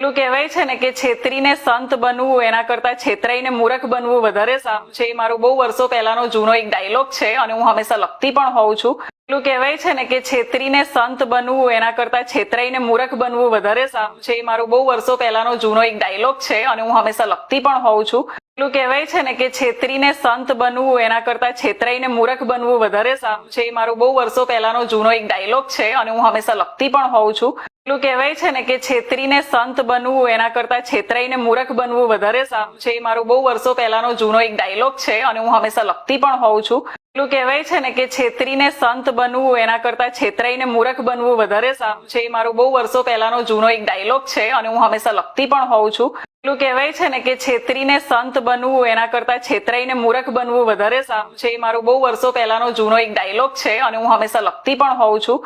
પેલું કહેવાય છે ને કે છેતરીને સંત બનવું, એના કરતા છેતરાઈને મૂરખ બનવું વધારે સારું છે. એ મારો બહુ વર્ષો પહેલાનો જૂનો એક ડાયલોગ છે અને હું હંમેશા લખતી પણ હોઉં છું. પેલું કહેવાય છે ને કે છેતરીને સંત બનવું, એના કરતા છેતરાઈને મૂરખ બનવું વધારે સારું છે. એ મારો બહુ વર્ષો પહેલાનો જૂનો એક ડાયલોગ છે અને હું હંમેશા લખતી પણ હોઉં છું. પેલું કહેવાય છે ને કે છેતરીને સંત બનવું, એના કરતા છેતરાઈને મૂરખ બનવું વધારે સારું છે. એ મારો બહુ વર્ષો પહેલાનો જૂનો એક ડાયલોગ છે અને હું હંમેશા લખતી પણ હોઉં છું. પેલું કહેવાય છે ને કે છેતરીને સંત બનવું, એના કરતા છેતરાઈને મૂરખ બનવું વધારે સારું છે. એ મારો બહુ વર્ષો પહેલાનો જૂનો એક ડાયલોગ છે અને હું હંમેશા લખતી પણ હોઉં છું. પેલું કહેવાય છે ને કે છેતરીને સંત બનવું, એના કરતા છેતરાઈને મૂરખ બનવું વધારે સારું છે. એ મારો બહુ વર્ષો પહેલાનો જૂનો એક ડાયલોગ છે અને હું હંમેશા લખતી પણ હોઉં છું. પેલું કહેવાય છે ને કે છેતરીને સંત બનવું, એના કરતા છેતરાઈને મૂરખ બનવું વધારે સારું છે. એ મારો બહુ વર્ષો પહેલાનો જૂનો એક ડાયલોગ છે અને હું હંમેશા લખતી પણ હોઉં છું.